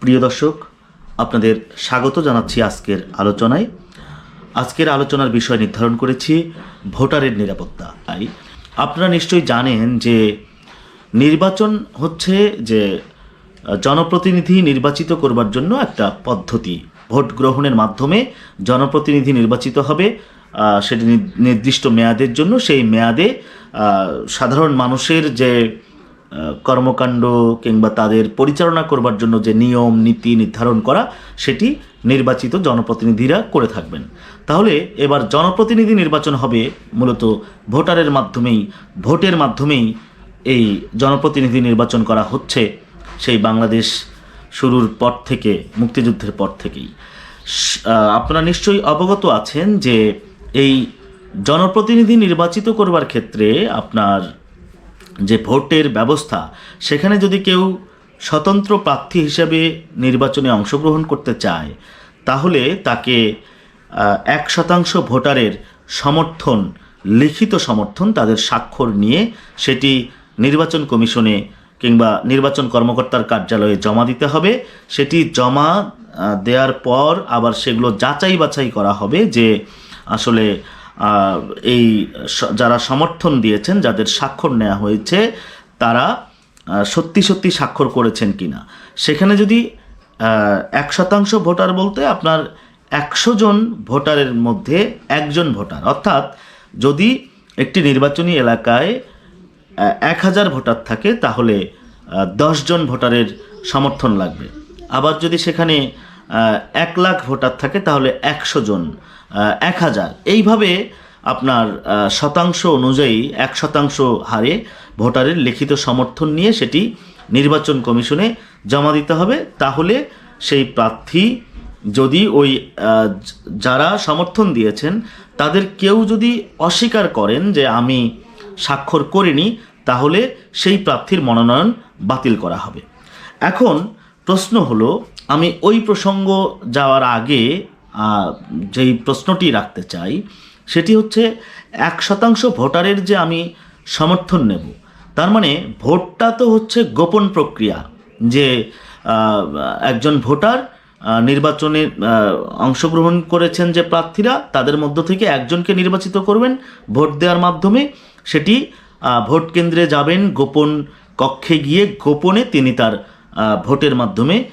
প্রিয় দর্শক, আপনাদের স্বাগত জানাচ্ছি আজকের আলোচনায়। আজকের আলোচনার বিষয় নির্ধারণ করেছি ভোটারের নিরাপত্তা। তাই আপনারা নিশ্চয়ই জানেন যে নির্বাচন হচ্ছে যে, জনপ্রতিনিধি নির্বাচিত করবার জন্য একটা পদ্ধতি। ভোট গ্রহণের মাধ্যমে জনপ্রতিনিধি নির্বাচিত হবে সেটি নির্দিষ্ট মেয়াদের জন্য। সেই মেয়াদে সাধারণ মানুষের যে কর্মকাণ্ড কিংবা তাদের পরিচালনা করবার জন্য যে নিয়ম, নীতি নির্ধারণ করা, সেটি নির্বাচিত জনপ্রতিনিধিরা করে থাকবেন। তাহলে এবার জনপ্রতিনিধি নির্বাচন হবে মূলত ভোটারের মাধ্যমেই, ভোটের মাধ্যমেই এই জনপ্রতিনিধি নির্বাচন করা হচ্ছে সেই বাংলাদেশ শুরুর পর থেকে, মুক্তিযুদ্ধের পর থেকেই। আপনারা নিশ্চয়ই অবগত আছেন যে এই জনপ্রতিনিধি নির্বাচিত করবার ক্ষেত্রে আপনার যে ভোটের ব্যবস্থা, সেখানে যদি কেউ স্বতন্ত্র প্রার্থী হিসেবে নির্বাচনে অংশগ্রহণ করতে চায়, তাহলে তাকে এক শতাংশ ভোটারের সমর্থন, লিখিত সমর্থন তাদের স্বাক্ষর নিয়ে সেটি নির্বাচন কমিশনে কিংবা নির্বাচন কর্মকর্তার কার্যালয়ে জমা দিতে হবে। সেটি জমা দেওয়ার পর আবার সেগুলো যাচাই বাছাই করা হবে যে আসলে এই যারা সমর্থন দিয়েছেন, যাদের স্বাক্ষর নেওয়া হয়েছে, তারা সত্যি সত্যি স্বাক্ষর করেছেন কিনা। সেখানে যদি এক শতাংশ ভোটার বলতে আপনার একশো জন ভোটারের মধ্যে একজন ভোটার, অর্থাৎ যদি একটি নির্বাচনী এলাকায় এক হাজার ভোটার থাকে, তাহলে দশ জন ভোটারের সমর্থন লাগবে। আবার যদি সেখানে এক লাখ ভোটার থাকে, তাহলে একশো জন এক হাজার। এইভাবে আপনার শতাংশ অনুযায়ী এক শতাংশ হারে ভোটারের লিখিত সমর্থন নিয়ে সেটি নির্বাচন কমিশনে জমা দিতে হবে। তাহলে সেই প্রার্থী যদি ওই যারা সমর্থন দিয়েছেন, তাদের কেউ যদি অস্বীকার করেন যে আমি স্বাক্ষর করিনি, তাহলে সেই প্রার্থীর মনোনয়ন বাতিল করা হবে। এখন প্রশ্ন হলো, আমি ওই প্রসঙ্গ যাওয়ার আগে যেই প্রশ্নটি রাখতে চাই, সেটি হচ্ছে এক শতাংশ ভোটারের যে আমি সমর্থন নেব, তার মানে ভোটটা তো হচ্ছে গোপন প্রক্রিয়া যে একজন ভোটার নির্বাচনে অংশগ্রহণ করেছেন যে প্রার্থীরা, তাদের মধ্য থেকে একজনকে নির্বাচিত করবেন ভোট দেওয়ার মাধ্যমে। সেটি ভোট কেন্দ্রে যাবেন গোপন কক্ষে গিয়ে গোপনে তিনি তার ভোটের মাধ্যমে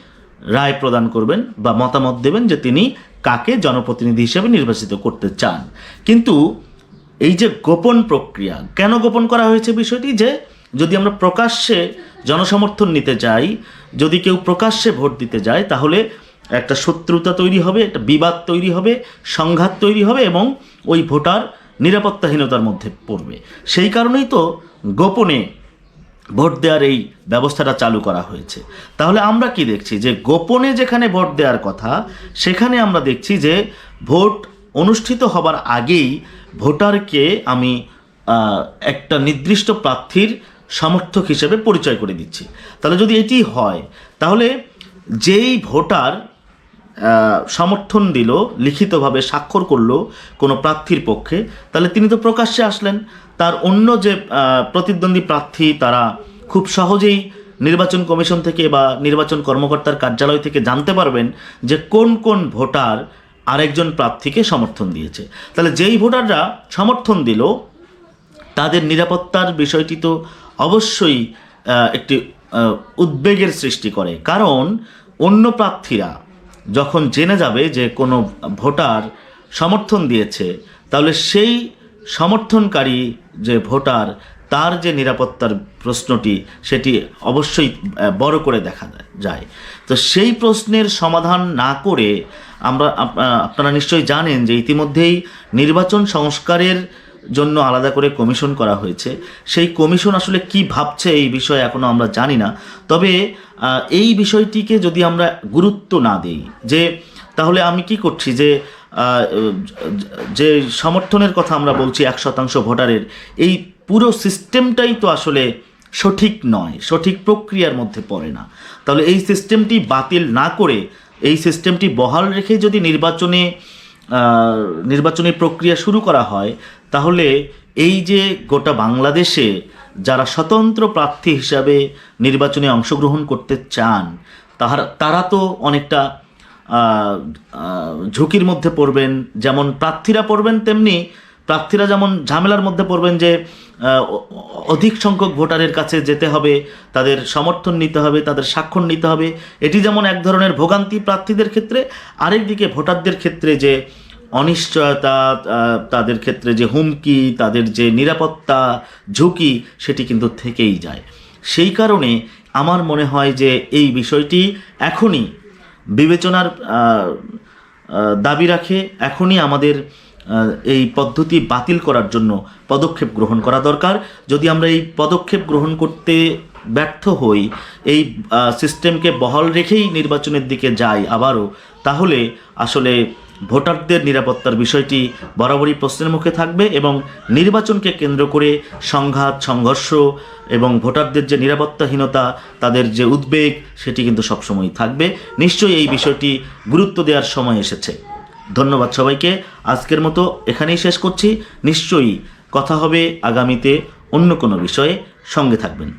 রায় প্রদান করবেন বা মতামত দেবেন যে তিনি কাকে জনপ্রতিনিধি হিসেবে নির্বাচিত করতে চান। কিন্তু এই যে গোপন প্রক্রিয়া, কেন গোপন করা হয়েছে বিষয়টি? যে যদি আমরা প্রকাশ্যে জনসমর্থন নিতে যাই, যদি কেউ প্রকাশ্যে ভোট দিতে যায়, তাহলে একটা শত্রুতা তৈরি হবে, একটা বিবাদ তৈরি হবে, সংঘাত তৈরি হবে এবং ওই ভোটার নিরাপত্তাহীনতার মধ্যে পড়বে। সেই কারণেই তো গোপনে ভোট দেওয়ার এই ব্যবস্থাটা চালু করা হয়েছে। তাহলে আমরা কি দেখছি? যে গোপনে যেখানে ভোট দেওয়ার কথা, সেখানে আমরা দেখছি যে ভোট অনুষ্ঠিত হবার আগেই ভোটারকে আমি একটা নির্দিষ্ট প্রার্থীর সমর্থক হিসেবে পরিচয় করে দিচ্ছি। তাহলে যদি এটি হয়, তাহলে যেই ভোটার সমর্থন দিল, লিখিতভাবে স্বাক্ষর করল কোনো প্রার্থীর পক্ষে। তাহলে তিনি তো প্রকাশ্যে আসলেন। তার অন্য যে প্রতিদ্বন্দ্বী প্রার্থী তারা খুব সহজেই নির্বাচন কমিশন থেকে বা নির্বাচন কর্মকর্তার কার্যালয় থেকে জানতে পারবেন যে কোন কোন ভোটার আরেকজন প্রার্থীকে সমর্থন দিয়েছে। তাহলে যেই ভোটাররা সমর্থন দিল, তাদের নিরাপত্তার বিষয়টি তো অবশ্যই একটি উদ্বেগের সৃষ্টি করে। কারণ অন্য প্রার্থীরা যখন জেনে যাবে যে কোনো ভোটার সমর্থন দিয়েছে, তাহলে সেই সমর্থনকারী যে ভোটার, তার যে নিরাপত্তার প্রশ্নটি সেটি অবশ্যই বড় করে দেখা যায় তো সেই প্রশ্নের সমাধান না করে আমরা আপনারা নিশ্চয়ই জানেন যে ইতিমধ্যেই নির্বাচন সংস্কারের জন্য আলাদা করে কমিশন করা হয়েছে। সেই কমিশন আসলে কি ভাবছে এই বিষয়ে এখনও আমরা জানি না। তবে এই বিষয়টিকে যদি আমরা গুরুত্ব না দিই, যে তাহলে আমি কি করছি যে যে সমর্থনের কথা আমরা বলছি এক শতাংশ ভোটারের, এই পুরো সিস্টেমটাই তো আসলে সঠিক নয়, সঠিক প্রক্রিয়ার মধ্যে পড়ে না। তাহলে এই সিস্টেমটি বাতিল না করে, এই সিস্টেমটি বহাল রেখে যদি নির্বাচনে নির্বাচনী প্রক্রিয়া শুরু করা হয়, তাহলে এই যে গোটা বাংলাদেশে যারা স্বতন্ত্র প্রার্থী হিসাবে নির্বাচনে অংশগ্রহণ করতে চান, তাহার, তারা তো অনেকটা ঝুঁকির মধ্যে পড়বেন, যেমন প্রার্থীরা পড়বেন তেমনি প্রার্থীরা যেমন ঝামেলার মধ্যে পড়বেন যে অধিক সংখ্যক ভোটারের কাছে যেতে হবে, তাদের সমর্থন নিতে হবে, তাদের স্বাক্ষর নিতে হবে, এটি যেমন এক ধরনের ভোগান্তি প্রার্থীদের ক্ষেত্রে, আরেকদিকে ভোটারদের ক্ষেত্রে যে অনিশ্চয়তা তাদের ক্ষেত্রে যে হুমকি, তাদের যে নিরাপত্তা, ঝুঁকি, সেটি কিন্তু থেকেই যায়। সেই কারণে আমার মনে হয় যে এই বিষয়টি এখনই বিবেচনার দাবি রাখে, এখনই আমাদের এই পদ্ধতি বাতিল করার জন্য পদক্ষেপ গ্রহণ করা দরকার। যদি আমরা এই পদক্ষেপ গ্রহণ করতে ব্যর্থ হই, এই সিস্টেমকে বহাল রেখেই নির্বাচনের দিকে যাই আবারও, তাহলে আসলে ভোটারদের নিরাপত্তার বিষয়টি বরাবরই প্রশ্নের মুখে থাকবে এবং নির্বাচনকে কেন্দ্র করে সংঘাত, সংঘর্ষ এবং ভোটারদের যে নিরাপত্তাহীনতা, তাদের যে উদ্বেগ, সেটি কিন্তু সবসময় থাকবে। নিশ্চয়ই এই বিষয়টি গুরুত্ব দেওয়ার সময় এসেছে। ধন্যবাদ সবাইকে। আজকের মতো এখানেই শেষ করছি। নিশ্চয়ই কথা হবে আগামীতে অন্য কোনো বিষয়ে। সঙ্গে থাকবেন।